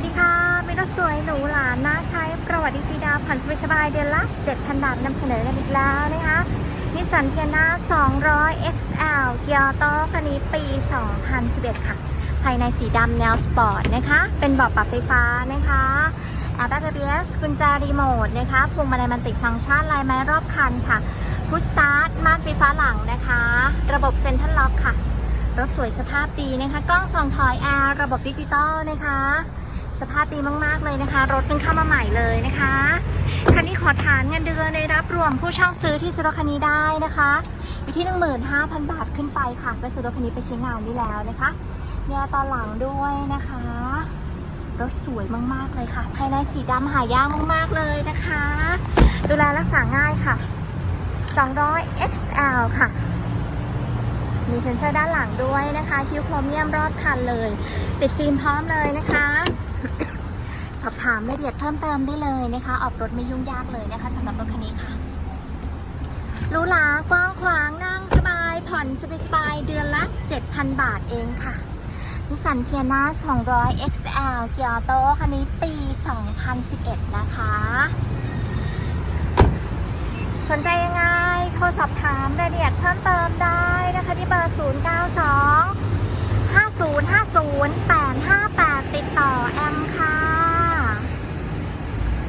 วัสดีค่ะมีรถสวยหรูหราน่าใช้ประวัติฟีดาผ่อนสบายๆเดือนละ 7,000 บาทนำเสนอกันอีกแล้วนะคะนิสสันเทียนา200 XL เกียร์โตคันนี้ปี 2011 ค่ะ ภายในสีดำแนวสปอร์ตนะคะ เป็นเบาะปรับไฟฟ้านะคะแอร์แบ็ก ABS กุญแจรีโมทนะคะพวงมาลัยมันติฟังก์ชันลายไม้รอบคันค่ะพุชสตาร์ทม่านไฟฟ้าหลังนะคะ ระบบเซ็นทรัลล็อกค่ะรถสวยสภาพดีนะคะ กล้องส่องถอยแอร์ระบบดิจิตอลนะคะ สภาพดีมาก ๆ เลยนะคะ รถเพิ่งเข้ามาใหม่เลยนะคะคันนี้ขอฐานเงินเดือนในรับรวมผู้เช่าซื้อที่ซื้อรถคันนี้ได้นะคะ อยู่ที่ 15,000 บาทขึ้นไปค่ะไปซื้อรถคันนี้ไปใช้งานได้แล้วนะคะเนี่ยตอนหลังด้วยนะคะ รถสวยมากๆเลยค่ะ ภายในสีดำหายากมากๆเลยนะคะ ดูแลรักษาง่ายค่ะ 200 XL ค่ะมีเซ็นเซอร์ด้านหลังด้วยนะคะ คิวโครเมียมรอบคันเลย ติดฟิล์มพร้อมเลยนะคะ อบถามรายละเอียดเพิ่มเติมได้เลยนะคะ ออกรถไม่ยุ่งยากเลยนะคะสำหรับรถคันนี้ค่ะรูหรากว้างขวางนั่งสบาย ผ่อนสบายเดือนละ 7,000 บาทเองค่ะนิสสันเทียนา200 XL เกียร์โตคันนี้ปี 2011 นะคะ สนใจยังไง โทรสอบถามรายละเอียดเพิ่มเติมได้นะคะที่เบอร์ 0